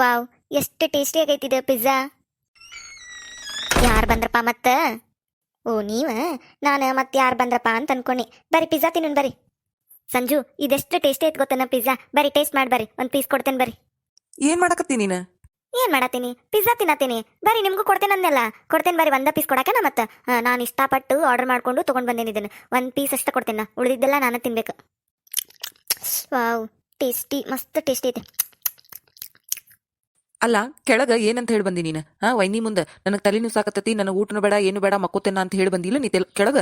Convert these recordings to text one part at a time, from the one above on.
Wow ಎಷ್ಟು tasty ಆಗೈತಿದೆ pizza ಯಾರು ಬಂದ್ರಪ್ಪ ಮತ್ತ? ಓ ನೀವ? ನಾನು ಮತ್ತೆ ಯಾರು ಬಂದ್ರಪ್ಪ ಅಂತ ಅನ್ಕೊಂಡಿ. ಬರೀ ಪಿಜ್ಜಾ ತಿನ್ನ ಬರ್ರಿ. ಸಂಜು ಇದೆಷ್ಟು ಟೇಸ್ಟಿ ಐತ್ ಗೊತ್ತನ ಪಿಜ್ಜಾ ಬರೀ ಟೇಸ್ಟ್ ಮಾಡಿ ಬರ್ರಿ. ಒಂದು ಪೀಸ್ ಕೊಡ್ತೇನೆ ಬರ್ರಿ. ಏನ್ ಮಾಡಕತ್ತೀನಿ ನೀನು? ಏನ್ ಮಾಡತ್ತೀನಿ? ಪಿಜ್ಜಾ ತಿನ್ನತ್ತೀನಿ. ಬರೀ ನಿಮ್ಗೂ ಕೊಡ್ತೇನೆ ಅಂದೆಲ್ಲ ಕೊಡ್ತೇನೆ ಬರೀ ಒಂದ ಪೀಸ್ ಕೊಡಕ್ಕೆ ಮತ್ತೆ? ನಾನು ಇಷ್ಟಪಟ್ಟು ಆರ್ಡರ್ ಮಾಡ್ಕೊಂಡು ತಗೊಂಡ್ ಬಂದೇನಿ ಇದನ್ನ. ಒಂದ್ ಪೀಸ್ ಅಷ್ಟ ಕೊಡ್ತೇನೆ ಉಳಿದಿದ್ದೆಲ್ಲ ನಾನು ತಿನ್ಬೇಕು. ವಾವ್ ಟೇಸ್ಟಿ ಮಸ್ತ್ ಟೇಸ್ಟಿ ಐತೆ. ಅಲ್ಲ ಕೆಳಗ ಏನಂತ ಹೇಳಿ ಬಂದಿ ನೀನು? ಹಾ ವೈನಿ ಮುಂದೆ. ನನಗೆ ತಲೆನೂ ಸಾಕತ್ತತಿ ನನಗೆ ಊಟನು ಬೇಡ ಏನು ಬೇಡ ಮಕ್ಕೋತೇನ ಅಂತ ಹೇಳಿ ಬಂದಿಲ್ಲ ನೀ ಕೆಳಗ?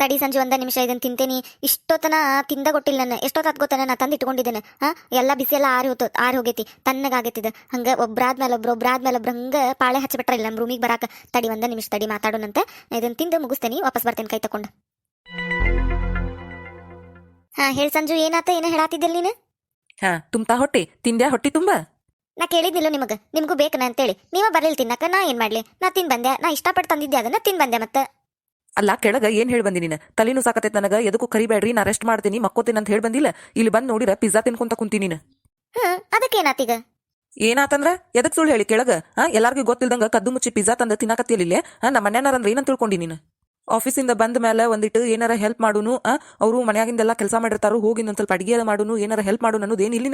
ತಡಿ ಸಂಜೆ ಒಂದ ನಿಮಿಷ ಇದನ್ನ ತಿಂತೇನಿ. ಇಷ್ಟೊತ್ತನ ತಿಂದ ಕೊಟ್ಟಿಲ್ಲ ನನ್ನ. ಎಷ್ಟೊತ್ತಾತ್ ಗೊತ್ತನ ನಾ ತಂದು ಇಟ್ಕೊಂಡಿದ್ದೇನೆ. ಹಾ ಎಲ್ಲ ಬಿಸಿ ಎಲ್ಲ ಆರಿ ಹೋತ ಆರಿ ಹೋಗೈತಿ. ತಣ್ಣಗಾಗೈತಿದ. ಹಂಗ ಒಬ್ರಾದ್ಮೇಲೆ ಒಬ್ರು ಒಬ್ರಾದ್ಮೇಲೆ ಒಬ್ರು ಹಂಗ ಪಾಳೆ ಹಚ್ಚಿಬಿಟ್ರ ಇಲ್ಲ ನಮ್ಮ ರೂಮಿಗೆ ಬರಾಕ. ತಡಿ ಒಂದ ನಿಮಿಷ ತಡಿ ಮಾತಾಡೋಣಂತೆ. ಇದನ್ನ ತಿಂದು ಮುಗಿಸ್ತೇನಿ ವಾಪಸ್ ಬರ್ತೇನೆ ಕೈ ತಕೊಂಡು ಹಾ ಹೇಳಿ ಸಂಜು ಏನಾತ ಏನೋ ಹೇಳಾತಿದ್ದಿಲ್ಲ ನೀನು? ಹಾ ತುಂಬ್ತಾ ಹೊಟ್ಟೆ. ತಿಂದ್ಯಾ ಹೊಟ್ಟಿ ತುಂಬ? ನಾ ಕೇಳಿದ್ದಿಲ್ಲ ನಿಮಗೆ. ನಿಮಗೂ ನಾ ಅಂತೇಳಿ. ನೀವ ಬರಲಿಲ್ಲ ತಿನ್ನಕ ನಾ ಏನ್ ಮಾಡ್ಲಿ? ನಾ ತಿನ್ ಬಂದೆ ನಾ ಇಷ್ಟಪಟ್ಟು ತಂದಿದ್ದೆ ಅದನ್ನ ತಿನ್ ಬಂದೆ ಮತ್ತೆ. ಅಲ್ಲ ಕೆಳಗ ಏನ್ ಹೇಳಿ ಬಂದಿ ನೀನು? ತಲೆನೂ ಸಾಕತೈತೆ ನನಗ. ಎದಕ್ಕೂ ಕರಿಬೇಡ್ರಿ ನಾ ರೆಸ್ಟ್ ಮಾಡ್ತೀನಿ. ಮಕ್ಕೋತೀನಿ ಅಂತ ಹೇಳಿ ಬಂದಿಲ್ಲ ಇಲ್ಲಿ ಬಂದ್ ನೋಡಿರ ಪಿಜ್ಜಾ ತಿನ್ಕೊಂತ ಕುಂತಿ ನೀನು. ಅದಕ್ಕೇನಾತೀಗ? ಏನಾತಂದ್ರ? ಎದಕ್ ಸುಳ್ಳು ಹೇಳಿ ಕೆಳಗ? ಹಾ ಎಲ್ಲಾರ್ಗೂ ಗೊತ್ತಿಲ್ದಂಗ ಕದ್ದು ಮುಚ್ಚಿ ಪಿಜ್ಜಾ ತಂದ ತಿನ್ನಕತ್ತಿಲ್ಲ ಹಾ ನಮ್ಮ ಅಂದ್ರೆ ಏನಂತ ತಿಳ್ಕೊಂಡಿ ನೀನು? ಆಫೀಸಿಂದ ಬಂದ ಮೇಲೆ ಒಂದಿಟ್ಟು ಏನಾರ ಹೆಲ್ಪ್ ಮಾಡುನು ಅವರು ಮನ್ಯಾಗಿಂದೆಲ್ಲ ಕೆಲಸ ಮಾಡಿರ್ತಾರು ಹೋಗಿ ಒಂದ್ ಸ್ವಲ್ಪ ಅಡಿಗೆ ಮಾಡುನು, ಏನಾರ ಹೆಲ್ಪ್ ಮಾಡು ಅನ್ನೋದು ಏನು ಇಲ್ಲಿ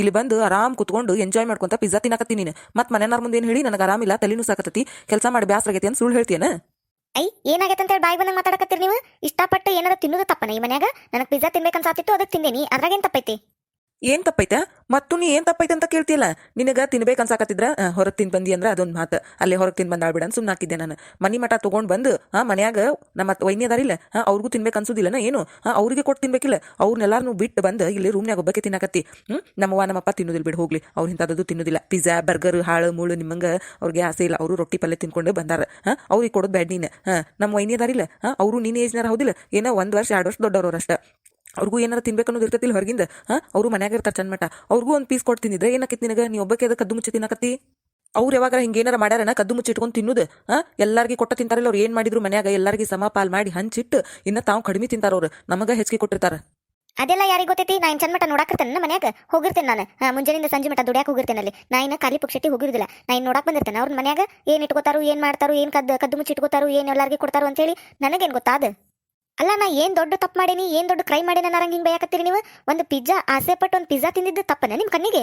ಇಲ್ಲಿ ಬಂದು ಆರಾಮ್ ಕುತ್ಕೊಂಡು ಎಂಜಾಯ್ ಮಾಡ್ಕೊಂತ ಪಿಜ್ಜಾ ತಿನ್ನಕತ್ತೀನಿ ನೀನು. ಮತ್ ಮನ್ಯಾನಾರ್ ಮುಂದೆ ಏನು ಹೇಳಿ, ನನಗೆ ಆರಾಮಿಲ್ಲ ತಲೆನೂ ಸಾಕತತಿ, ಕೆಲಸ ಮಾಡಿ ಬ್ಯಾಸ್ರಾಗೈತಿ ಅಂತ ಸುಳ್ಳು ಹೇಳ್ತೀಯನ? ಐ ಏನಾಗತ್ತೆ ಅಂತ ಹೇಳಿ ಬಾಯಿ ಬಂದಂಗೆ ಮಾತಾಡಕತ್ತೀರಿ ನೀವು? ಇಷ್ಟಪಟ್ಟು ಏನಾರ ತಿನ್ನೋದು ತಪ್ಪನ ಈ ಮನ್ಯಾಗ? ನನಗೆ ಪಿಜ್ಜಾ ತಿನ್ಬೇಕನ್ಸಾತಿತ್ತು ಅದಕ್ಕೆ ತಿಂದೇನಿ. ಅದ್ರಾಗೇನ್ ತಪ್ಪೈತಿ? ಏನ್ ತಪ್ಪೈತ? ಮತ್ತು ನೀ ಏನ್ ತಪ್ಪೈತೆ ಅಂತ ಕೇಳ್ತಿಯಲ್ಲ? ನಿನಗ ತಿನ್ಬೇಕು ಅನ್ಸಾಕತ್ತಿದ್ರ ಹೊರಗೆ ತಿನ್ ಬಂದಿ ಅಂದ್ರ ಅದೊಂದ್ ಮಾತು. ಅಲ್ಲೇ ಹೊರಗೆ ತಿನ್ ಬಂದಾಳ್ಬಿಡ ಅಂತ ಸುಮ್ಮನೆ ಹಾಕಿದ್ದೆ ನಾನು. ಮನಿ ಮಠ ತಗೊಂಡ್ ಬಂದು ಹಾ ಮನ್ಯಾಗ ನಮ್ಮ ವೈನಿ ಅದಾರಿಲ್ಲ ಹಾ ಅವ್ರಿಗೂ ತಿನ್ಬೇಕು ಅನ್ಸುದಿಲ್ಲನ ಏನು? ಹಾ ಅವ್ರಿಗೆ ಕೊಟ್ಟು ತಿನ್ಬೇಕಿಲ್ಲ. ಅವ್ರನ್ನೆಲ್ಲಾರು ಬಿಟ್ಟು ಬಂದು, ಇಲ್ಲಿ ರೂಮ್ನಾಗ ಒಬ್ಬಕ್ಕೆ ತಿನ್ನಕತ್ತಿ. ಹ್ಮ್? ನಮ್ಮವ್ವ ನಮ್ಮಪ್ಪ ತಿನ್ನೋದಿಲ್ಲ ಬಿಡು, ಹೋಗ್ಲಿ. ಅವ್ರ ಇಂಥದ್ದು ತಿನ್ನುದಿಲ್ಲ. ಪಿಜ್ಜಾ, ಬರ್ಗರ್, ಹಾಳು, ಮುಳು ನಿಮ್ಮಂಗ ಅವ್ರಿಗೆ ಆಸೆ ಇಲ್ಲ. ಅವರು ರೊಟ್ಟಿ ಪಲ್ಯ ತಿನ್ಕೊಂಡು ಬಂದಾರ. ಹಾ ಅವ್ರಿಗೆ ಕೊಡೋದು ಬ್ಯಾಡ್ ನೀನು. ಹಾ ನಮ್ಮ ವೈನಿ ಅದಾರಿಲ್ಲ. ಹಾ ಅವರು ನೀನ್ ಏಜ್ನಾರ ಹೌದಿಲ್ಲ. ಏನೋ ಒಂದ್ ವರ್ಷ, ಎರಡು ವರ್ಷ ದೊಡ್ಡವರು ಅಷ್ಟ. ಅವ್ರಿಗೂ ಏನಾರ ತಿನ್ಬೇಕು ಅನ್ನೋದು ಇರ್ತೈತಿಲ್ಲ ಹೊರಗಿಂದ? ಹಾ? ಅವರು ಮನ್ಯಾಗ ಇರ್ತಾರ ಚಂದ ಮಟ ಅವ್ರಿಗೂ ಒಂದು ಪೀಸ್ ಕೊಟ್ಟು ತಿಂದಿದ್ರೆ ಏನಕ್ಕೆ ನಿನಗೆ? ನೀ ಒಬ್ಬಕ್ಕೆ ಅದ ಕದ್ದು ಮುಚ್ಚಿ ತಿನ್ನಕತ್ತಿ? ಅವ್ರು ಯಾವಾಗ ಹಿಂಗೇನಾರ ಮಾಡ್ಯಾರನ ಕದ್ದು ಮುಚ್ಚಿ ಇಟ್ಕೊಂಡು ತಿನ್ನುದು. ಹಾ? ಎಲ್ಲಾರ್ಗಿ ಕೊಟ್ಟ ತಿಂತಾರಲ್ಲ ಅವ್ರು ಏನ್ ಮಾಡಿದ್ರು ಮನ್ಯಾಗ? ಎಲ್ಲಾರಿಗೆ ಸಮ ಪಾಲ್ ಮಾಡಿ ಹಂಚಿಟ್ಟು ಇನ್ನ ತಾವು ಕಡಿಮೆ ತಿಂತಾರ ಅವ್ರು. ನಮಗ ಹೆಚ್ಚಿಗೆ ಕೊಟ್ಟಿರ್ತಾರ. ಅದೆಲ್ಲ ಯಾರಿಗೆ ಗೊತ್ತೈತಿ? ನಾ ಇನ್ ಚಂದ ಮಟ ನೋಡಾಕರ್ತೇನೆ ನನ್ನ ಮನ್ಯಾಗ? ಹೋಗಿರ್ತೇನೆ ನಾನು. ಮುಂಜಾನೆಯಿಂದ ಸಂಜೆ ಮಟ ದುಡ್ಯಾಕ ಹೋಗಿರ್ತೇನೆ ಅಲ್ಲಿ. ನಾ ಇನ್ನ ಖಾಲಿ ಪುಕ್ಷಟಿ ಹೋಗಿರುದಿಲ್ಲ. ನಾ ಇನ್ನು ನೋಡಕ್ ಬಂದಿರ್ತೇನೆ. ಅವ್ರ ಮನ್ಯಾಗ ಏನ್ ಇಟ್ಕೋತಾರು, ಏನ್ ಮಾಡ್ತಾರು, ಏನ್ ಕದ್ದು ಕದ್ದು ಮುಚ್ಚಿಟ್ಕೋತಾರು ಏನ್ ಎಲ್ಲಾರ್ಗಿ ಕೊಡ್ತಾರು ಅಂತೇಳಿ ನನಗೇನ್ ಗೊತ್ತಾದ? ಅಲ್ಲ, ನಾ ಏನ್ ದೊಡ್ಡ ತಪ್ಪು ಮಾಡೀನಿ, ಏನ್ ದೊಡ್ಡ ಕ್ರೈ ಮಾಡೀನಿ ಅನ್ನರಂಗ್ ಹಿಂಗ್ ಬೈಯಾಕತ್ತೀರಿ ನೀವು? ಒಂದು ಪಿಜ್ಜಾ, ಆಸೆ ಪಟ್ಟು ಒಂದು ಪಿಜ್ಜಾ ತಿಂದಿದ್ದು ತಪ್ಪನ ನಿಮ್ ಕಣ್ಣಿಗೆ?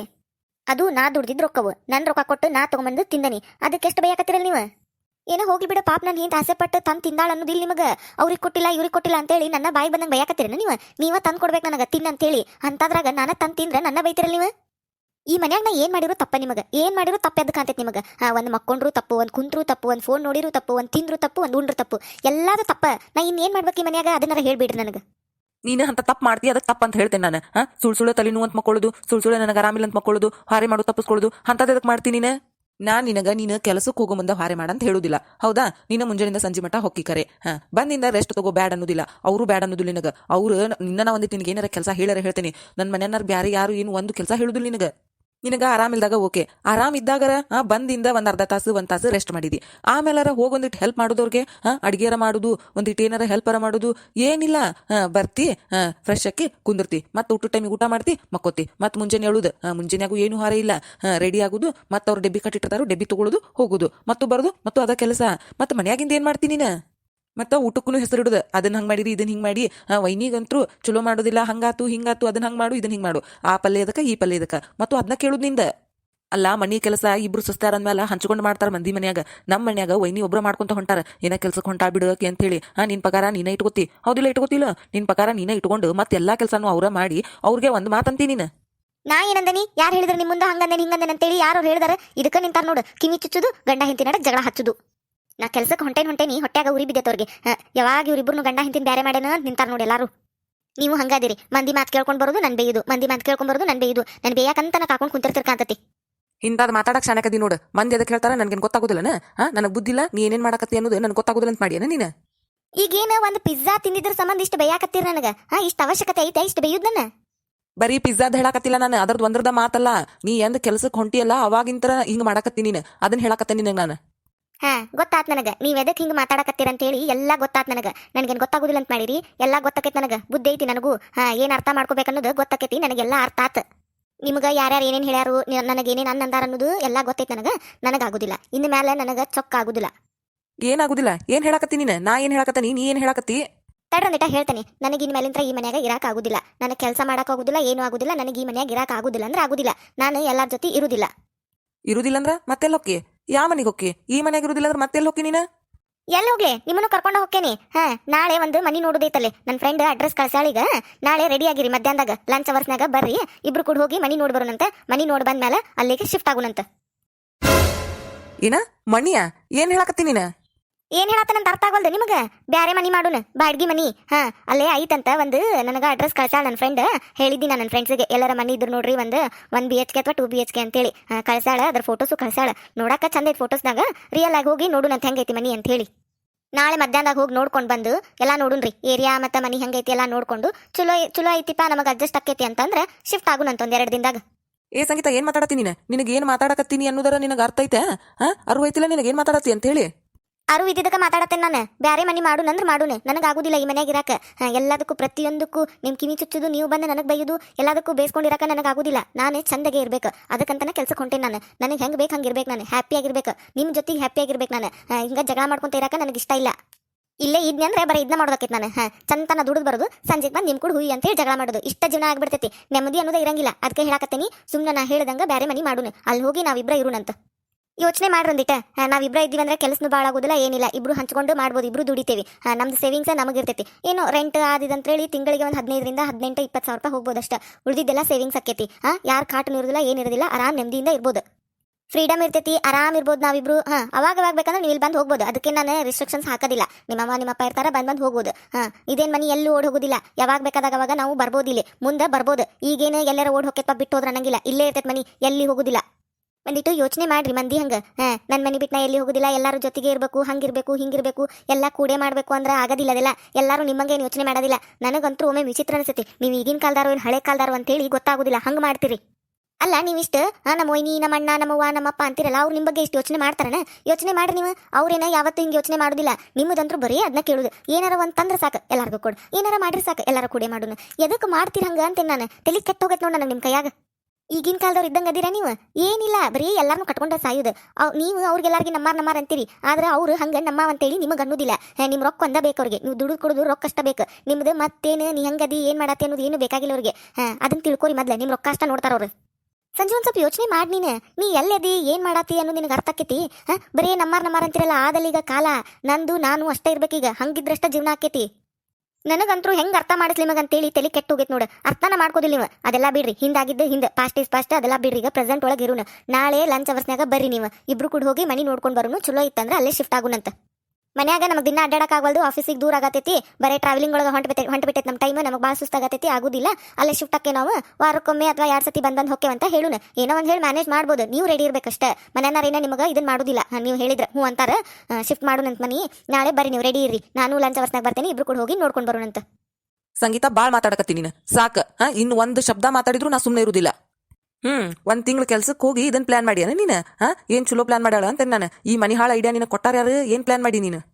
ಅದು ನಾ ದುಡ್ದಿದ್ ರೊಕ್ಕವು. ನನ್ ರೊಕ್ಕ ಕೊಟ್ಟು ನಾ ತಗೊಂಬಂದು ತಿಂದನಿ. ಅದಕ್ಕೆ ಎಷ್ಟು ಬೈಯಾಕತ್ತೀರಲ್ಲ ನೀವು? ಏನೋ ಹೋಗ್ಲಿ ಬಿಡು, ಪಾಪ ನಾನು ಹಿಂತ ಆಸೆ ಪಟ್ಟು ತಂದು ತಿಂದಾಳ ಅನ್ನೋದಿಲ್ಲ ನಿಮಗೆ. ಅವ್ರಿಗೆ ಕೊಟ್ಟಿಲ್ಲ, ಇವ್ರಿಗೆ ಕೊಟ್ಟಿಲ್ಲ ಅಂತೇಳಿ ನನ್ನ ಬಾಯಿ ಬಂದಂಗೆ ಬೈಯಾಕತ್ತೀರೇನ ನೀವು? ನೀವ ತಂದು ಕೊಡ್ಬೇಕು ನನಗೆ ತಿನ್ನ ಅಂತೇಳಿ. ಅಂತದ್ರಾಗ ನಾನು ತಂದು ತಿಂದ್ರೆ ನನ್ನ ಬೈತಿರಲ್ಲ ನೀವು? ಈ ಮನ್ಯಾಗ ನಾ ಏನ್ ಮಾಡಿರೋ ತಪ್ಪ ನಿಮಗ. ಏನ್ ಮಾಡಿರೋ ತಪ್ಪ ಎದಕ್ಕೆ ಕಾಂತೈತಿ ನಿಮಗ. ಒಂದು ಮಕ್ಕೊಂಡ್ರು ತಪ್ಪು, ಒಂದು ಕುಂತ್ರು ತಪ್ಪು, ಒಂದು ಫೋನ್ ನೋಡಿರು ತಪ್ಪು, ಒಂದು ತಿಂದ್ರು ತಪ್ಪು, ಒಂದು ಉಂಡ್ರು ತಪ್ಪು. ಎಲ್ಲಾದು ತಪ್ಪ. ನಾ ಇನ್ನೇನ್ ಮಾಡ್ಬೇಕು ಈ ಮನ್ಯಾಗ? ಅದನ್ನ ಹೇಳ್ಬಿಡ್ರಿ ನನಗೆ. ನೀನು ಅಂತ ತಪ್ಪು ಮಾಡ್ತೀಯ ಅದಕ್ಕೆ ತಪ್ಪು ಅಂತ ಹೇಳ್ತೇನೆ ನಾನು. ಹಾ? ಸುಳ್ ಸುಳ್ಳು ತಲೆ ನೋವು ಅಂತ ಮಕ್ಕೊಳ್ಳೋದು, ಸುಳ್ ಸುಳ್ಳು ನನಗೆ ಆರಾಮಿಲ್ಲ ಅಂತ ಮಕ್ಕೊಳ್ಳೋದು, ಹಾರೆ ಮಾಡು ತಪ್ಪಿಸ್ಕೊಳ್ಳೋದು ಅಂಥದ್ದು ಎದಕ್ಕೆ ಮಾಡ್ತೀನಿ ನೀನು? ನಾನು ನಿನಗ, ನೀನು ಕೆಲಸಕ್ಕೆ ಹೋಗೋ ಮುಂದೆ ಹಾರೆ ಮಾಡ ಅಂತ ಹೇಳುದಿಲ್ಲ. ಹೌದಾ? ನಿನ್ನ ಮುಂಜಾನೆಯಿಂದ ಸಂಜೆ ಮಠ ಹೊಕ್ಕಿ ಕರೆ. ಹಾ? ಬಂದಿಂದ ರೆಸ್ಟ್ ತಗೋ ಬ್ಯಾಡ್ ಅನ್ನೋದಿಲ್ಲ. ಅವರು ಬ್ಯಾಡ್ ಅನ್ನೋದಿಲ್ಲ ನಿನಗ. ಅವರು, ನಿನ್ನ ಒಂದಿಟ್ಟು ನಿನಗೆ ಏನಾರ ಕೆಲಸ ಹೇಳಾರ ಹೇಳ್ತೇನೆ. ನನ್ನ ಮನೆಯನ್ನಾರು ಬ್ಯಾರೆ ಯಾರು ಏನು ಒಂದು ಕೆಲಸ ಹೇಳುದಿಲ್ಲ ನಿನಗ. ನಿನಗ ಆರಾಮಿಲ್ದಾಗ ಓಕೆ. ಆರಾಮ್ ಇದ್ದಾಗರ ಆ, ಬಂದಿಂದ ಒಂದ್ ಅರ್ಧ ತಾಸು, ಒಂದ್ ತಾಸು ರೆಸ್ಟ್ ಮಾಡಿದಿ. ಆಮೇಲಾರ ಹೋಗಿ ಒಂದಿಟ್ಟು ಹೆಲ್ಪ್ ಮಾಡೋದವ್ರಿಗೆ ಹಾಂ ಅಡಿಗೆರ ಮಾಡುದು ಒಂದಿಟ್ಟು ಏನಾರ ಹೆಲ್ಪರ ಮಾಡುದು, ಏನಿಲ್ಲ ಬರ್ತಿ ಫ್ರೆಶ್ ಆಗಿ ಕುಂದಿರ್ತಿ. ಮತ್ತೆ ಊಟ ಟೈಮಿಗೆ ಊಟ ಮಾಡ್ತಿ, ಮಕ್ಕೋತಿ. ಮತ್ತೆ ಮುಂಜಾನೆ ಹೇಳುದು ಮುಂಜಾನೆಯಾಗೂ ಏನು ಹಾರ ಇಲ್ಲ ರೆಡಿ ಆಗುದು, ಮತ್ತೆ ಅವ್ರು ಡೆಬ್ಬಿ ಕಟ್ಟಿರ್ತಾರೋ ಡೆಬ್ಬಿ ತಗೊಳುದು, ಹೋಗುದು. ಮತ್ತು ಬರೋದು, ಮತ್ತು ಅದ ಕೆಲಸ. ಮತ್ತೆ ಮನೆಯಾಗಿಂದ ಏನ್ ಮಾಡ್ತೀನಿ ನೀನು? ಮತ್ತ ಊಟಕ್ಕೂ ಹೆಸರಿಡೋದು ಅದನ್ನ ಹಂಗೆ ಮಾಡಿರಿ, ಇದನ್ನ ಹಿಂಗೆ ಮಾಡಿ. ಹಾಂ ವೈನಿಗಂತ್ರು ಚಲೋ ಮಾಡೋದಿಲ್ಲ, ಹಂಗಾತು, ಹಿಂಗಾತು, ಅದನ್ನ ಹಂಗೆ ಮಾಡು, ಇದನ್ನ ಹಿಂಗೆ ಮಾಡು. ಆ ಪಲ್ಯ ಇದಕ್ಕೆ ಈ ಪಲ್ಯ ಇದಕ್ಕೆ ಮತ್ತು ಅದನ್ನ ಕೇಳೋದು ನಿಂದ. ಅಲ್ಲ, ಮನಿ ಕೆಲಸ, ಇಬ್ರು ಸುಸ್ತಾರ ಅಂದ್ಮೇಲೆ ಹಂಚ್ಕೊಂಡು ಮಾಡ್ತಾರೆ ಮಂದಿ ಮನ್ಯಾಗ. ನಮ್ಮ ಮನ್ಯಾಗ ವೈನಿ ಒಬ್ರು ಮಾಡ್ಕೊಂತ ಹೊಂಟಾರ. ಏನ ಕೆಲ್ಸಕ್ಕೆ ಹೊಂಟಾ ಬಿಡೋಕೆ ಅಂತ ಹೇಳಿ ನಿನ್ನ ನಿನ್ ಪಗಾರ ನೀನ ಇಟ್ಕೋತಿ. ಹೌದಿಲ್ಲ ಇಟ್ಕೋತಿಲ್ಲ. ನಿನ್ ಪಗಾರ ನೀನ ಇಟ್ಕೊಂಡು ಮತ್ತೆ ಎಲ್ಲಾ ಕೆಲಸನೂ ಅವ್ರ ಮಾಡಿ ಅವ್ರಿಗೆ ಒಂದು ಮಾತಂತಿ ನೀನು. ನಾ ಏನಂದನಿ? ಯಾರು ಹೇಳಿದ್ರೆ ನಿಮ್ಮ ಮುಂದೆ ಹಂಗಂದೇನಿ ಹಿಂಗಂದೇನಿ ಅಂತೇಳಿ ಯಾರು ಹೇಳಿದಾರೆ. ಇದಕ್ಕೆ ನಿಂತಾರ ನೋಡು. ಕಿವಿ ಚುಚ್ಚುದು, ಗಂಡ ಹಿಂತಿ ನಡಕ್ ಜಗಳ ಹಚ್ಚುದು. ನಾ ಕೆಲ್ಸಕ್ಕೆ ಹೊಂಟೇನ್ ಹೊಂಟೇನಿ ಹೊಟ್ಯಾಗ ಉರಿ ಬಿದ್ದೈತವ್ರಿಗೆ ಯಾವಾಗ ಇವ್ರಿಬ್ರು ಗಂಡ ಹಿಂತಿನ ಬ್ಯಾರೆ ಮಾಡ್ಯಾನ ಅಂತ ನಿಂತಾರ ನೋಡಿ ಎಲ್ಲಾರು. ನೀವು ಹಂಗಾದಿರಿ. ಮಂದಿ ಮಾತು ಕೇಳ್ಕೊಂಡ್ ಬರೋದು ನನ್ ಬೇಯುದು. ಮಂದಿ ಮಾತು ಕೇಳ್ಕೊಂಡ್ ಬರೋದು ನನ್ ಬೇಯುದು. ನನ್ ಬೇಯಕಂತ ನಾ ಕಾಕೊಂಡ್ ಕುಂತಿರ್ತಿರ್ಕಾಂತತಿ ಹಿಂದಾದ ಮಾತಾಡಕ್ ಶಾಣಕದಿ ನೋಡು. ಮಂದಿ ಅದಕ್ಕೆ ಹೇಳ್ತಾರ ನನಗೆ ಗೊತ್ತಾಗೋದಿಲ್ಲನ? ಹಾ ನನಗ್ ಬುದ್ಧಿಲ್ಲ ನೀ ಏನೇನ್ ಮಾಡಕತ್ತಿ ಅನ್ನೋದು ನನಗೆ ಗೊತ್ತಾಗೋದಿಲ್ಲ ಅಂತ ಮಾಡಿಯನ ನೀನು? ಈಗೇನ ಒಂದು ಪಿಜ್ಜಾ ತಿಂದಿದ್ರ ಸಂಬಂಧ ಇಷ್ಟು ಬೇಯಾಕತ್ತೀರ ನನಗ? ಹಾ ಇಷ್ಟ ಅವಶ್ಯಕತೆ ಐತೆ ಇಷ್ಟ ಬೇಯುದ ನನ್ನ? ಬರೀ ಪಿಜ್ಜಾದ ಹೇಳಕತ್ತಿಲ್ಲ ನಾನು ಅದ್ರದ್ದು ಒಂದ್ರದ ಮಾತಲ್ಲ. ನೀ ಎಂದ ಕೆಲ್ಸಕ್ಕೆ ಹೊಂಟಿಯಲ್ಲ ಅವಾಗಿಂತರ ಹಿಂಗ್ ಮಾಡಕತ್ತಿ ನೀನು. ಅದನ್ನ ಹೇಳಕತ್ತೆ ನಿನಗೆ ನಾನು. ಹಾ ಗೊತ್ತಾತ್ ನನಗ. ನೀವ್ ಎದಕ್ ಹಿಂಗ್ ಮಾತಾಡಕತ್ತೀರ ಅಂತ ಹೇಳಿ ಎಲ್ಲಾ ಗೊತ್ತಾತ್ ನನಗ. ನನಗೇನ್ ಗೊತ್ತಾಗುದಿಲ್ಲ ಅಂತ ಮಾಡಿರಿ. ಎಲ್ಲಾ ಗೊತ್ತಾಕೈತಿ ನನಗ. ಬುದ್ಧಿ ಐತಿ ನನಗೂ. ಹಾ ಏನ್ ಅರ್ಥ ಮಾಡ್ಕೋಬೇಕನ್ನೋದು ಗೊತ್ತಾಕೈತಿ. ನನಗೆಲ್ಲಾ ಅರ್ಥ ಆತ್. ನಿಮ್ಗೆ ಯಾರ್ಯಾರು ಏನೇನು ಹೇಳ್ಯಾರು ನನಗೆ ಏನೇನ್ ಅನ್ನ ಅಂದಾರ ಅನ್ನೋದು ಎಲ್ಲ ಗೊತ್ತೈತಿ ನನಗೆ. ನನಗಾಗುದಿಲ್ಲ. ಇನ್ನು ಮೇಲೆ ನನಗೆ ಚೊಕ್ಕ ಆಗುದಿಲ್ಲ. ಏನಾಗುದಿಲ್ಲ? ಏನ್ ಹೇಳಕತ್ತಿ ನೀನು? ನಾ ಏನ್ ಹೇಳಕತ್ತೀನಿ? ನೀ ಏನ್ ಹೇಳಕತ್ತಿ? ತಡ್ರಂದಿಟ ಹೇಳ್ತೇನೆ. ನನಗೆ ಇನ್ ಮೇಲಿಂತ್ರ ಈ ಮನ್ಯಾಗ ಇರಾಕ ಆಗುದಿಲ್ಲ. ನನಗೆ ಕೆಲಸ ಮಾಡಕ್ ಆಗುದಿಲ್ಲ ಏನು ಆಗುದಿಲ್ಲ. ನನಗೆ ಈ ಮನ್ಯಾಗ ಇರಾಕ ಆಗುದಿಲ್ಲ ಅಂದ್ರೆ ಆಗುದಿಲ್ಲ. ನಾನು ಎಲ್ಲಾರ ಜೊತೆ ಇರುದಿಲ್ಲ. ಇರುದಿಲ್ಲ ಅಂದ್ರ ಮತ್ತೆ ಹೊಕ್ಕಿ ಯಾವ ಮನೆಗೆ ಹೋಕಿ ಈ ಮನೆಗೆ ಇರುದಿಲ್ಲ ಅಂದ್ರೆ ಮತ್ತೆಲ್ಲಿ ಹೋಕಿ ನೀನ? ಎಲ್ಲಿ ಹೋಗ್ಲಿ? ನಿಮ್ಮನ್ನು ಕರ್ಕೊಂಡು ಹೋಗ್ತೇನೆ ಹಾ ನಾಳೆ ಒಂದು ಮನಿ ನೋಡುದೈತಲ್ಲಿ. ನನ್ನ ಫ್ರೆಂಡ್ ಅಡ್ರೆಸ್ ಕಳ್ಸಾಳೀಗ ನಾಳೆ ರೆಡಿ ಆಗಿರಿ ಮಧ್ಯಾಹ್ನದಾಗ. ಲಂಚ್ ಅವರ್ಸ್ನಾಗ ಬರ್ರಿ. ಇಬ್ರು ಕೂಡ ಹೋಗಿ ಮನಿ ನೋಡಿ ಬರೋಣಂತ. ಮನಿ ನೋಡಿ ಬಂದ್ಮೇಲೆ ಅಲ್ಲಿಗೆ ಶಿಫ್ಟ್ ಆಗುಣಂತ. ಏನ? ಮಣಿಯ ಏನ್ ಹೇಳಕತ್ತಿ ನೀನ? ಏನ್ ಹೇಳತ್ತನಂತ ಅರ್ಥ ಆಗಲ್ದು ನಿಮಗೆ? ಬ್ಯಾರೆ ಮನಿ ಮಾಡೋಣ ಬಾಡ್ಗಿ ಮನಿ. ಹಾ, ಅಲ್ಲೇ ಐತಂತ ಒಂದು ನನಗ ಅಡ್ರೆಸ್ ಕಳ್ಸಾಳ ನನ್ನ ಫ್ರೆಂಡ್ ಹೇಳಿದ್ದಿ ನನ್ನ ಫ್ರೆಂಡ್ಸ್ಗೆ ಎಲ್ಲರ ಮನಿ ಇದ್ರು ನೋಡ್ರಿ ಒಂದು ಒನ್ ಬಿ ಎಚ್ ಕೆ ಅಥವಾ ಟೂ ಬಿ ಎಚ್ ಕೆ ಅಂತೇಳಿ. ಕಳ್ಸಾಳ, ಅದ್ರ ಫೋಟೋಸು ಕಳ್ಸಾಳ. ನೋಡಕ್ಕ ಚಂದ ಐತಿ ಫೋಟೋಸ್ನಾಗ ರಿಯಲ್ ಆಗಿ ಹೋಗಿ ನೋಡು ನಂತ ಹೆಂಗೈತಿ ಮನಿ ಅಂತ ಹೇಳಿ ನಾಳೆ ಮಧ್ಯಾಹ್ನದಾಗ ಹೋಗಿ ನೋಡ್ಕೊಂಡು ಬಂದು, ಎಲ್ಲ ನೋಡುನ್ರಿ. ಏರಿಯಾ ಮತ್ತು ಮನಿ ಹೆಂಗೈತಿ ಎಲ್ಲ ನೋಡ್ಕೊಂಡು, ಚಲೋ ಚಲೋ ಐತಿಪ್ಪ ನಮಗೆ ಅಡ್ಜಸ್ಟ್ ಆಕೈತಿ ಅಂತಂದ್ರೆ ಶಿಫ್ಟ್ ಆಗುನಂತ ಒಂದು ಎರಡು ದಿನದಾಗ. ಏ ಸಂಗೀತ, ಏನ್ ಮಾತಾಡತ್ತಿ ನೀನು? ನಿನಗೆ ಏನ್ ಮಾತಾಡಕತ್ತೀನಿ ಅನ್ನೋದರ ನಿನಗೆ ಅರ್ಥ ಐತೆ, ಹಾ? ಅರು ಐತಿಲ್ಲ ನಿನಗೆ ಏನು ಮಾತಾಡತ್ತಿ ಅಂತ ಹೇಳಿ ಅರು ಇದ್ದಿದ್ದಕ್ಕೆ ಮಾತಾಡತ್ತೇನೆ ನಾನು? ಬ್ಯಾರೆ ಮನಿ ಮಾಡು, ನಂದ್ರೆ ಮಾಡುನೆ. ನನಗೆ ಆಗುದಿಲ್ಲ ಈ ಮನ್ಯಾಗ ಇರಾಕ. ಎಲ್ಲದಕ್ಕೂ ಪ್ರತಿಯೊಂದಕ್ಕೂ ನಿಮ್ಮ ಕಿವಿ ಚುಚ್ಚುದು, ನೀವು ಬಂದು ನನಗೆ ಬೈಯೋದು, ಎಲ್ಲದಕ್ಕೂ ಬೇಸ್ಕೊಂಡಿರಾಕ ನನಗೆ ಆಗುದಿಲ್ಲ ನಾನೇ ಚಂದಗೆ ಇರಬೇಕು. ಅದಕ್ಕಂತನ ಕೆಲ್ಸಕ್ಕೆ ಹೊಂಟೇನೆ ನಾನು. ನನಗೆ ಹೆಂಗೆ ಬೇಕು ಹಂಗೆ ಇರ್ಬೇಕು ನಾನು. ಹ್ಯಾಪಿ ಆಗಿರಬೇಕು. ನಿಮ್ಮ ಜೊತೆಗೆ ಹ್ಯಾಪಿ ಆಗಿರಬೇಕು ನಾನು. ಹಿಂಗೆ ಜಗಳ ಮಾಡ್ಕೊಂತ ಇರಾಕ ನನಗೆ ಇಷ್ಟ ಇಲ್ಲ. ಇಲ್ಲೇ ಇದ್ನಿ ಅಂದ್ರೆ ಬರೀ ಇದನ್ನ ಮಾಡೋದಕ್ಕೆ ನಾನು. ಹಾ ಚಂತನ ದುಡಿದು ಬರೋದು, ಸಂಜೆಗೆ ಬಂದು ನಿಮ್ಮ ಕೂಡ ಹುಯಿ ಅಂತೇಳಿ ಜಗಳ ಮಾಡೋದು. ಇಷ್ಟ ಜೀವನ ಆಗ್ಬಿಡ್ತೈತಿ. ನೆಮ್ಮದಿ ಅನ್ನೋದೇ ಇರಂಗಿಲ್ಲ. ಅದಕ್ಕೆ ಹೇಳಾಕತ್ತೀನಿ. ಸುಮ್ಮನೆ ನಾ ಹೇಳ್ದಂಗೆ ಬೇರೆ ಮನಿ ಮಾಡೋಣ ಅಲ್ಲಿ ಹೋಗಿ ನಾವಿಬ್ಬರ ಇರುನಂತ. ಯೋಚನೆ ಮಾಡ್ರೊಂದಿಟ ನಾವಿಬ್ರ ಇದ್ದೀವಿ ಅಂದ್ರೆ ಕೆಲಸನು ಭಾಳ ಆಗೋದಿಲ್ಲ, ಏನಿಲ್ಲ. ಇಬ್ರು ಹಂಚ್ಕೊಂಡು ಮಾಡ್ಬೋದು, ಇಬ್ರು ದುಡಿತೇವಿ. ನಮ್ದು ಸೇವಿಂಗ್ಸ್ ನಮಗಿರ್ತೈತಿ. ಏನು ರೆಂಟ್ ಆದಿದಂತೇಳಿ ತಿಂಗಳಿಗೆ ಒಂದು ಹದಿನೈದರಿಂದ ಹದಿನೆಂಟು, ಇಪ್ಪತ್ತು ಸಾವಿರ ರೂಪಾಯಿ ಹೋಗ್ಬೋದು ಅಷ್ಟ. ಉಳಿದಿದ್ದೆಲ್ಲ ಸೇವಿಂಗ್ಸ್ ಆಕೈತಿ ಹಾ, ಯಾರು ಕಾಟನು ಇರೋದಿಲ್ಲ ಏನಿರೋದಿಲ್ಲ ಆರಾಮ್ ನೆಮ್ಮದಿಯಿಂದ ಇರ್ಬೋದು. ಫ್ರೀಡಮ್ ಇರ್ತೈತಿ, ಆರಾಮ್ ಇರ್ಬೋದು ನಾವಿಬ್ರು. ಹಾ, ಅವಾಗ ಅವಾಗ ಬೇಕಂದ್ರೆ ನೀವು ಇಲ್ಲಿ ಬಂದು ಹೋಗ್ಬೋದು. ಅದಕ್ಕೆ ನಾನು ರಿಸ್ಟ್ರಿಕ್ಷನ್ಸ್ ಹಾಕೋದಿಲ್ಲ. ನಿಮ್ಮಮ್ಮ, ನಿಮ್ಮಪ್ಪ ಇರ್ತಾರ, ಬಂದ್ ಬಂದು ಹೋಗ್ಬೋದು. ಹಾ, ಇದೇನ್ ಮನಿ ಎಲ್ಲೂ ಓಡ್ ಹೋಗೋದಿಲ್ಲ. ಯಾವಾಗ ಬೇಕಾದಾಗ ಅವಾಗ ನಾವು ಬರ್ಬೋದು ಇಲ್ಲಿ ಮುಂದೆ ಬರ್ಬೋದು. ಈಗೇನು ಎಲ್ಲರ ಓಡ್ ಹೋಗ್ಯಪ್ಪ ಬಿಟ್ಟು ಹೋದ್ರೆ ಅನ್ನಂಗಿಲ್ಲ. ಇಲ್ಲೇ ಇರ್ತೈತೆ ಮನಿ, ಎಲ್ಲಿ ಹೋಗೋದಿಲ್ಲ. ಒಂದಿಟ್ಟು ಯೋಚನೆ ಮಾಡ್ರಿ ಮಂದಿ ಹಂಗ. ಹಾ ನನ್ನ ಮನೆ ಬಿಟ್ಟು ನಾ ಎಲ್ಲಿ ಹೋಗುದಿಲ್ಲ, ಎಲ್ಲರೂ ಜೊತೆಗೆ ಇರಬೇಕು, ಹಂಗಿರ್ಬೇಕು, ಹಿಂಗಿರಬೇಕು, ಎಲ್ಲ ಕೂಡೇ ಮಾಡ್ಬೇಕು ಅಂದ್ರೆ ಆಗೋದಿಲ್ಲ ಅದೆಲ್ಲ ಎಲ್ಲರೂ ನಿಮ್ಮಂಗೆ ಯೋಚನೆ ಮಾಡೋದಿಲ್ಲ. ನನಗಂತೂ ಒಮ್ಮೆ ವಿಚಿತ್ರ ಅನಿಸುತ್ತೆ. ನೀವು ಈಗಿನ ಕಾಲದಾರು ಏನು ಹಳೆ ಕಾಲದಾರು ಅಂತೇಳಿ ಗೊತ್ತಾಗೋದಿಲ್ಲ. ಹಂಗೆ ಮಾಡ್ತೀರಿ. ಅಲ್ಲ, ನೀವಿಷ್ಟು, ಆ, ನಮ್ಮ ಒಯ್ನಿ ನಮ್ಮ ಅಣ್ಣ ನಮ್ಮವ್ವ ನಮ್ಮಪ್ಪ ಅಂತಿರಲ್ಲ, ಅವ್ರು ನಿಮ್ಮ ಬಗ್ಗೆ ಇಷ್ಟು ಯೋಚನೆ ಮಾಡ್ತಾರನ? ಯೋಚನೆ ಮಾಡ್ರಿ ನೀವು. ಅವ್ರೇನ ಯಾವತ್ತೂ ಹಿಂಗೆ ಯೋಚನೆ ಮಾಡೋದಿಲ್ಲ. ನಿಮ್ಮದಂತೂ ಬರೀ ಅದನ್ನ ಕೇಳುದು. ಏನಾರ ಒಂದು ತಂದ್ರೆ ಸಾಕು, ಎಲ್ಲರಿಗೂ ಕೊಡು. ಏನಾರ ಮಾಡ್ರಿ ಸಾಕು, ಎಲ್ಲರೂ ಕೂಡೆ ಮಾಡೋಣ ಎದಕ್ಕೆ ಮಾಡ್ತೀರಿ ಹಂಗ ಅಂತ ನಾನು? ತಲೆ ಕೆಟ್ಟ ಹೋಗೈತೆ ನೋಡ ನನಗೆ ನಿಮ್ಮ ಕೈಯಾಗ. ಈಗಿನ ಕಾಲದವ್ರು ಇದ್ದಂಗೆ ಅದೀರ ನೀವು? ಏನಿಲ್ಲ ಬರೀ ಎಲ್ಲಾರನ್ನೂ ಕಟ್ಕೊಂಡ ಸಾಯುದು. ಅವ್ ನೀವು ಅವ್ರಿಗೆಲ್ಲರಿಗೆ ನಮ್ಮಾರ್ ನಮ್ಮಾರ್ ಅಂತೀರಿ. ಆದ್ರೆ ಅವ್ರು ಹಂಗೆ ನಮ್ಮ ಅಂತೇಳಿ ನಿಮಗೆ ಅನ್ನೋದಿಲ್ಲ. ಹೇ, ನಿಮ್ ರೊಕ್ಕ ಒಂದ ಬೇಕು ಅವ್ರಿಗೆ. ನೀವು ದುಡ್ದು ಕೊಡೋದು ರೊಕ್ಕ ಅಷ್ಟ ಬೇಕು. ನಿಮ್ದು ಮತ್ತೇನು ನೀ ಹಂಗದಿ ಏನು ಮಾಡತ್ತೆ ಅನ್ನೋದು ಏನು ಬೇಕಾಗಿಲ್ಲ ಅವ್ರಿಗೆ. ಹಾ ಅದನ್ನ ತಿಳ್ಕೊರಿ ಮೊದ್ಲೇ. ನಿಮ್ಮ ರೊಕ್ಕ ಅಷ್ಟ ನೋಡ್ತಾರ ಅವ್ರು. ಸಂಜೆ ಒಂದು ಸ್ವಲ್ಪ ಯೋಚನೆ ಮಾಡಿ ನೀನು. ನೀ ಎಲ್ಲದಿ ಏನು ಮಾಡತ್ತಿ ಅನ್ನೋದು ನಿನಗೆ ಅರ್ಥ ಆಕೈತಿ? ಹಾ ಬರೀ ನಮ್ಮಾರ್ ನಮ್ಮಾರ್ ಅಂತಿರಲ್ಲ ಆದಲ್ಲಿ ಈಗ ಕಾಲ. ನಂದು ನಾನು ಅಷ್ಟೇ ಇರ್ಬೇಕೀಗ. ಹಂಗಿದ್ರಷ್ಟ ಜೀವನ ಆಕೈತಿ. ನನಗಂತರೂ ಹೆಂಗ್ ಅರ್ಥ ಮಾಡಿಸ್ಲಿ ನಿಮಗೆ ಅಂತೇಳಿ ತಲೆ ಕೆಟ್ಟ ಹೋಗೈತೆ ನೋಡು. ಅರ್ಥನ ಮಾಡ್ಕೋದಿಲ್ಲ ನೀವು ಅದೆಲ್ಲ ಬಿಡ್ರಿ. ಹಿಂದಾಗಿದ್ದು ಹಿಂದೆ. ಪಾಸ್ಟ್ ಇಸ್ ಪಾಸ್ಟ್ ಅದೆಲ್ಲ ಬಿಡ್ರಿ. ಈಗ ಪ್ರೆಸೆಂಟ್ ಒಳಗೆ ಇರೋಣ ನಾಳೆ ಲಂಚ್ ಅವರ್ಸ್ನಾಗ ಬರ್ರಿ ನೀವು. ಇಬ್ರು ಕೂಡ ಹೋಗಿ ಮನಿ ನೋಡ್ಕೊಂಡು ಬರೋನು. ಚಲೋ ಇತ್ತಂದ್ರೆ ಅಲ್ಲೇ ಶಿಫ್ಟ್ ಆಗುನಂತ. ಮನ್ಯಾಗ ನಮಗೆ ದಿನ ಅಡ್ಡಾಡಕ್ಕಾಗಲ್ದು ಆಫೀಸಿಗೆ ದೂರ ಆಗತೈತಿ, ಬರೀ ಟ್ರಾವೆಲಿಂಗ್ ಒಳಗೆ ಹೊಂಟ ಬಿಟ್ಟೆ ಹೊಂಟ ಬಿಟ್ಟೈತೆ ನಮ್ಮ ಟೈಮ್ ನಮಗೆ ಭಾಳ ಸುಸ್ತಾಗತೈತಿ ಆಗುದಿಲ್ಲ. ಅಲ್ಲೇ ಶಿಫ್ಟ್ ಆಕೆ ನಾವು, ವಾರಕ್ಕೊಮ್ಮೆ ಅಥವಾ ಎರಡು ಸತಿ ಬಂದ್ ಬಂದು ಅಂತ ಹೇಳುನ. ಏನೋ ಒಂದು ಹೇಳಿ ಮ್ಯಾನೇಜ್ ಮಾಡ್ಬೋದು. ನೀವು ರೆಡಿ ಇರಬೇಕಷ್ಟೇ. ಮನೆಯನ್ನಾರೇನ ನಿಮಗೆ ಇದನ್ನ ಮಾಡೋದಿಲ್ಲ. ನೀವು ಹೇಳಿದ್ರೆ, ಹ್ಞೂ ಅಂತಾರ. ಶಿಫ್ಟ್ ಮಾಡೋಣಂತ ಮನಿ. ನಾಳೆ ಬರ್ರಿ ನೀವು ರೆಡಿ ಇರ್ರಿ. ನಾನು ಲಂಚ್ ಅವರ್ಸ್ನಾಗ ಬರ್ತೇನೆ, ಇಬ್ರು ಕೂಡ ಹೋಗಿ ನೋಡ್ಕೊಂಡು ಬರೋಣಂತ. ಸಂಗೀತ ಬಾಳ್ ಮಾತಾಡಕತ್ತೀನಿ ಸಾಕ. ಇನ್ನು ಒಂದು ಶಬ್ದ ಮಾತಾಡಿದ್ರು ನಾ ಸುಮ್ಮನೆ ಇರುದಿಲ್ಲ. ಹ್ಮ್. ಒಂದ್ ತಿಂಗಳ ಕೆಲ್ಸಕ್ಕೆ ಹೋಗಿ ಇದನ್ ಪ್ಲಾನ್ ಮಾಡ್ಯಾನ ನೀನು? ಹಾ? ಏನ್ ಚಲೋ ಪ್ಲಾನ್ ಮಾಡ್ಯಾಳ ಅಂತ ನಾನು. ಈ ಮನಿ ಹಾಳ ಐಡಿಯಾ ನಿನ್ನ ಕೊಟ್ಟಾರ ಯಾರು? ಏನ್ ಪ್ಲಾನ್ ಮಾಡಿ ನೀನು?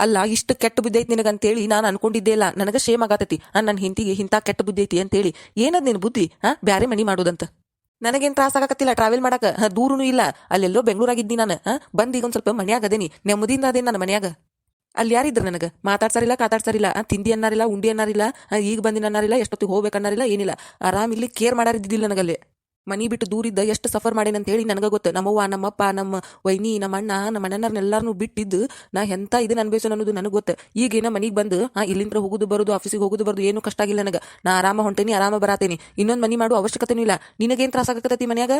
ಅಲ್ಲ, ಇಷ್ಟು ಕೆಟ್ಟ ಬುದ್ಧಿ ಐತಿ ನಿನಗಂತೇಳಿ ನಾನು ಅನ್ಕೊಂಡಿದ್ದೇ ಇಲ್ಲ. ನನಗ ಶೇಮ್ ಆಗತೈತಿ. ನನ್ನ ಹಿಂತಿಗೆ ಇಂಥ ಕೆಟ್ಟ ಬುದ್ಧಿ ಐತಿ ಅಂತೇಳಿ. ಏನದ್ ನಿನ್ ಬುದ್ಧಿ? ಹಾ? ಬ್ಯಾರೆ ಮನಿ ಮಾಡೋದಂತ. ನನಗೇನ್ ತ್ರಾಸ ಆಗತ್ತಿಲ್ಲ ಟ್ರಾವೆಲ್ ಮಾಡಕ? ದೂರನು ಇಲ್ಲ. ಅಲ್ಲೆಲ್ಲೋ ಬೆಂಗಳೂರಾಗಿದ್ದೀನಿ ನಾನು. ಬಂದು ಈಗ ಒಂದ್ ಸ್ವಲ್ಪ ಮನ್ಯಾಗ ಅದೇನಿ ನೆಮ್ಮದಿಯಿಂದ ಅದೇನಿ ನನ್ನ ಮನ್ಯಾಗ? ಅಲ್ಲಿ ಯಾರಿದ್ರು ನನಗೆ? ಮಾತಾಡ್ಸಾರಿಲ್ಲ, ಕಾತಾಡ್ಸಾರಿಲ್ಲ. ತಿಂದಿ ಅನ್ನಾರಿಲ್ಲ, ಉಂಡಿ ಅನ್ನಾರಿಲ್ಲ ಈಗ ಬಂದಿನ ಅನ್ನಾರಿಲ್ಲ, ಎಷ್ಟೊತ್ತಿಗೆ ಹೋಗ್ಬೇಕು ಅನ್ನಾರಿಲ್ಲ ಏನಿಲ್ಲ. ಆರಾಮ ಇಲ್ಲಿ ಕೇರ್ ಮಾಡಾರಿದ್ದಿಲ್ಲ ನನಗಲ್ಲಿ. ಮನಿ ಬಿಟ್ಟು ದೂರಿದ್ದ ಎಷ್ಟು ಸಫರ್ ಮಾಡೇನಿ ಅಂತ ಹೇಳಿ ನನಗೆ ಗೊತ್ತು. ನಮ್ಮವ್ವ, ನಮ್ಮಪ್ಪ, ನಮ್ಮ ವೈನಿ, ನಮ್ಮ ಅಣ್ಣ, ನಮ್ಮ ಅಣ್ಣನರ್ನೆಲ್ಲಾರನು ಬಿಟ್ಟಿದ್ದು ನಾ ಎಂತ ಇದನ್ನ ಅನ್ಬೇಸನ್ ಅನ್ನೋದು ನನಗೆ ಗೊತ್ತು. ಈಗೇನ ಮನಿಗೆ ಬಂದು ಆ ಇಲ್ಲಿಂದ ಹೋಗುದು ಬರೋದು ಆಫೀಸಿಗೆ ಹೋಗುದು ಬರೋದು, ಏನು ಕಷ್ಟ ಆಗಿಲ್ಲ ನನಗೆ. ನಾ ಆರಾಮ ಹೊಂಟೇನಿ, ಆರಾಮ ಬರಾತೇನಿ. ಇನ್ನೊಂದು ಮನಿ ಮಾಡೋ ಅವಶ್ಯಕತೆನೂ ಇಲ್ಲ. ನಿನಗೇನ್ ತ್ರಾಸ ಆಗಕತ್ತೈತಿ ಮನ್ಯಾಗ?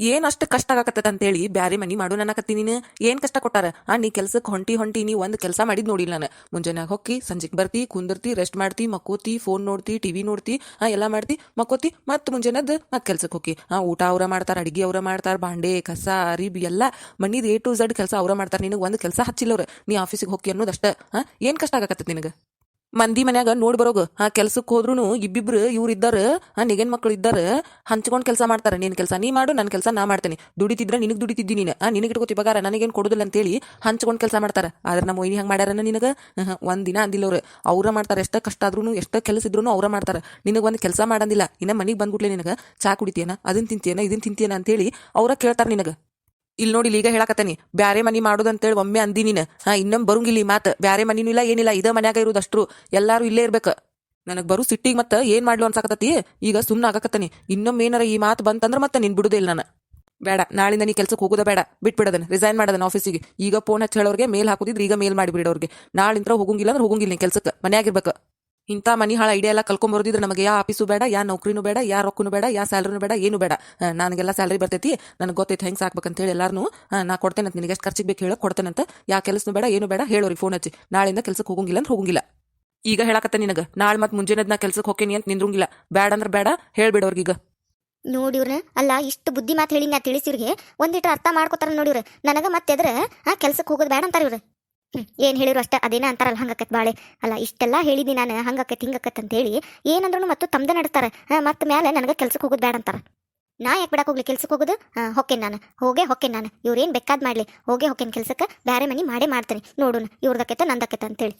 ಏನ್ ಅಷ್ಟು ಕಷ್ಟ ಆಗಕತ್ತದ ಅಂತೇಳಿ ಬ್ಯಾರೆ ಮನಿ ಮಾಡು ನನಕತ್ತಿ ನೀನು. ಏನ್ ಕಷ್ಟ ಕೊಟ್ಟಾರ? ಆ, ನೀ ಕೆಲ್ಸಕ್ಕೆ ಹೊಂಟಿ ಹೊಂಟಿ ನೀ ಒಂದ್ ಕೆಲಸ ಮಾಡಿದ್ ನೋಡಿಲ್ಲ ನಾನು. ಮುಂಜಾನೆ ಹೊಕ್ಕಿ ಸಂಜೆಗ್ ಬರ್ತಿ, ಕುಂದಿರ್ತಿ ರೆಸ್ಟ್ ಮಾಡ್ತಿ, ಮಕ್ಕೋತಿ ಫೋನ್ ನೋಡ್ತಿ ಟಿವಿ ನೋಡ್ತಿ, ಆ, ಎಲ್ಲ ಮಾಡ್ತಿ, ಮಕ್ಕೋತಿ ಮತ್ ಮುಂಜಾನೆದ್ ಮತ್ ಕೆಲ್ಸಕ್ಕೆ ಹೋಗಿ ಆ, ಊಟ ಅವ್ರ ಮಾಡ್ತಾರ, ಅಡಿಗೆ ಅವ್ರ ಮಾಡ್ತಾರ, ಬಾಂಡೆ, ಕಸ, ಅರಿಬ್, ಎಲ್ಲ ಮನಿದ್ ಎ ಟು ಝಡ್ ಕೆಲಸ ಅವ್ರ ಮಾಡ್ತಾರ. ನಿನಗೆ ಒಂದ್ ಕೆಲಸ ಹಚ್ಚಿಲ್ಲ ಅವ್ರ. ನೀ ಆಫೀಸಿಗೆ ಹೋಗಿ ಅನ್ನೋದಷ್ಟ ಏನ್ ಕಷ್ಟ ಆಗಕತ್ತೈತಿ ನಿನಗೆ? ಮಂದಿ ಮನ್ಯಾಗ ನೋಡ್ ಬರೋಗ. ಆ ಕೆಲ್ಸಕ್ಕೆ ಹೋದ್ರು ಇಬ್ಬಿಬ್ರು ಇವ್ರು ಇದ್ದಾರ, ಆ ನಿಗನ್ ಮಕ್ಳು ಇದ್ದಾರ, ಹಂಚ್ಕೊಂಡು ಕೆಲಸ ಮಾಡ್ತಾರೆ. ನಿನ್ ಕೆಲಸ ನೀ ಮಾಡು ನನ್ನ ಕೆಲಸ ನಾ ಮಾಡ್ತೇನೆ. ದುಡಿತಿದ್ರೆ ನಿನಗೆ ದುಡಿತಿದ್ದಿ ನೀನು. ಆ, ನಿನಗೆ ಇಟ್ಕೋತಿ ಬಗಾರ ನನಗೇನು ಕೊಡೋದಿಲ್ಲ ಅಂತೇಳಿ ಹಂಚ್ಕೊಂಡು ಕೆಲಸ ಮಾಡ್ತಾರೆ. ಆದ್ರೆ ನಮ್ಮ ಮೊಯ್ನಿ ಹಂಗೆ ಮಾಡ್ಯಾರ ನಿನಗೆ? ಒಂದ್ ದಿನ ಅಂದಿಲ್ಲ ಅವ್ರು. ಅವ್ರ ಮಾಡ್ತಾರೆ ಎಷ್ಟ ಕಷ್ಟ ಆದ್ರೂ ಎಷ್ಟ ಕೆಲಸ ಇದ್ರು ಅವ್ರ ಮಾಡ್ತಾರೆ. ನಿನಗೆ ಒಂದು ಕೆಲಸ ಮಾಡಂದಿಲ್ಲ. ಇನ್ನ ಮನಿಗ್ ಬಂದ್ಬಿಟ್ಲೆ ನಿನಗೆ. ಚಾ ಕುಡಿತೀಯನ ಅದನ್ನ ತಿಂತೀಯನ, ಇದನ್ ತಿಂತೀಯನ ಅಂತೇಳಿ ಅವ್ರ ಕೇಳ್ತಾರೆ ನಿನಗ. ಇಲ್ಲಿ ನೋಡಿ ಈಗ ಹೇಳಕತ್ತೀನಿ, ಬ್ಯಾರೆ ಮನಿ ಮಾಡೋದಂತೇಳಿ ಒಮ್ಮೆ ಅಂದಿ ನೀನು. ಹಾ, ಇನ್ನೊಮ್ಮೆ ಬರುಂಗಿಲ್ಲ ಮಾತು. ಬ್ಯಾರೆ ಮನಿನೂ ಇಲ್ಲ, ಏನಿಲ್ಲ, ಇದ ಮನ್ಯಾಗ ಇರೋದಷ್ಟ್ರು. ಎಲ್ಲಾರು ಇಲ್ಲೇ ಇರ್ಬೇಕು. ನನಗ್ ಬರು ಸಿಟ್ಟಿಗೆ ಮತ್ತೆ ಏನ್ ಮಾಡ್ಲು ಅನ್ಸಾಕತ್ತತಿ? ಈಗ ಸುಮ್ಮನೆ ಆಗಕತ್ತನಿ. ಇನ್ನೊಮ್ಮೆ ಏನಾರ ಈ ಮಾತು ಬಂತಂದ್ರೆ ಮತ್ತೆ ನಿನ್ ಬಿಡುದೇ ಇಲ್ಲ ನಾನು. ಬೇಡ, ನಾಳಿಂದ ನೀ ಕೆಲ್ಸಕ್ಕೆ ಹೋಗೋದ ಬೇಡ. ಬಿಟ್ಬಿಡದನ್ ರಿಸೈನ್ ಮಾಡದನ್ ಆಫೀಸಿಗೆ ಈಗ ಫೋನ್ ಹಚ್ಚಿ ಹೇಳೋರಿಗೆ ಮೇಲ್ ಹಾಕುದಿದ್ರೆ ಈಗ ಮೇಲ್ ಮಾಡಿಬಿಡೋರಿಗೆ ನಾಳಿಂತ್ರ ಹೋಗುಂಗಿಲ್ಲ ಅಂದ್ರೆ ಹೋಗುಂಗಿಲ್ಲ ನೀ ಕೆಲ್ಸಕ್ಕೆ ಮನ್ಯಾಗಿರ್ಬೇಕು ಇಂಥ ಮನಿ ಹಾಳ ಐಡಿಯಾ ಎಲ್ಲ ಕಲ್ಕೊಂಬರೋದಿದ್ರೆ ನಮಗೆ ಯಾ ಆಫೀಸು ಬೇಡ, ಯಾ ನೌಕರಿನೂ ಬೇಡ, ಯಾ ರೊಕ್ಕನೂ ಬೇಡ, ಯಾ ಸ್ಯಾಲ್ರಿನೂ ಬೇಡ, ಏನು ಬೇಡ. ನನಗೆಲ್ಲ ಸ್ಯಾಲ್ರಿ ಬರ್ತೈತಿ, ನನಗೆ ಗೊತ್ತೈತೆ ಹೆಂಗೆ ಸಾಕ್ಬೇಕಂತ ಹೇಳಿ ಎಲ್ಲಾರು ನಾ ಕೊಡ್ತೇನೆ ಅಂತ ನಿನಗೆ ಎಷ್ಟು ಖರ್ಚಿಗೆ ಬೇಕು ಹೇಳೋ, ಕೊಡ್ತೇನಂತ. ಯಾ ಕೆಲಸನೂ ಬೇಡ, ಏನು ಬೇಡ, ಹೇಳೋರಿ ಫೋನ್ ಹಚ್ಚಿ. ನಾಳೆಯಿಂದ ಕೆಲಸಕ್ಕೆ ಹೋಗಂಗಿಲ್ಲ ಅಂದ್ರೆ ಹೋಗಂಗಿಲ್ಲ. ಈಗ ಹೇಳಕತ್ತ ನಿನಗೆ, ನಾಳೆ ಮತ್ತೆ ಮುಂಜಾನೆ ನಾ ಕೆಲ್ಸಕ್ಕೆ ಹೋಗ್ತೀನಿ ಅಂತ ನಿಂದ್ರಂಗಿಲ್ಲ. ಬೇಡ ಅಂದ್ರೆ ಬೇಡ ಹೇಳ್ಬಿಡೋರ್ಗೀಗ ನೋಡಿವ್ರ ಅಲ್ಲ, ಇಷ್ಟು ಬುದ್ಧಿ ಮಾತು ಹೇಳಿ ನಾ ತಿಳಿಸಿವ್ರಿಗೆ ಒಂದಿಟ್ಟು ಅರ್ಥ ಮಾಡ್ಕೋತಾರ ನೋಡಿವ್ರೆ ನನಗೆ ಮತ್ತೆ ಎದ್ರ, ಆ ಕೆಲ್ಸಕ್ಕೆ ಹೋಗೋದು ಬೇಡ ಅಂತಾರ ಇವ್ರು. ಏನ್ ಹೇಳಿರು ಅಷ್ಟೇ, ಅದೇನ ಅಂತಾರಲ್ಲ, ಹಂಗಕತ್ ಬಾಳೆ. ಅಲ್ಲ, ಇಷ್ಟೆಲ್ಲ ಹೇಳಿದಿ ನಾನು, ಹಂಗಕತ್, ಹಿಂಗಕತ್ ಅಂತ ಹೇಳಿ ಏನಂದ್ರು ಮತ್ತು ತಮ್ದ ನಡ್ತಾರ. ಮತ್ತೆ ಮೇಲೆ ನನಗೆ ಕೆಲ್ಸಕ್ಕೆ ಹೋಗೋದು ಬೇಡ ಅಂತಾರ. ನಾ ಯಾಕೆ ಬಿಡಕ್ ಹೋಗ್ಲಿ ಕೆಲ್ಸಕ್ಕೆ ಹೋಗೋದು? ಹೊಕ್ಕೇನ್ ನಾನು. ಹೋಗೇ ಹೊಕ್ಕೇನ್ ನಾನು. ಇವ್ರೇನ್ ಬೇಕಾದ್ ಮಾಡ್ಲಿ. ಹೋಗೇ ಹೊಕ್ಕೇನ್ ಕೆಲ್ಸಕ್ಕೆ. ಬ್ಯಾರೆ ಮನಿ ಮಾಡೇ ಮಾಡ್ತೇನೆ. ನೋಡೋಣ ಇವ್ರದಕ್ಕೆತ ನಂದಕ್ಕೆತ ಅಂತೇಳಿ.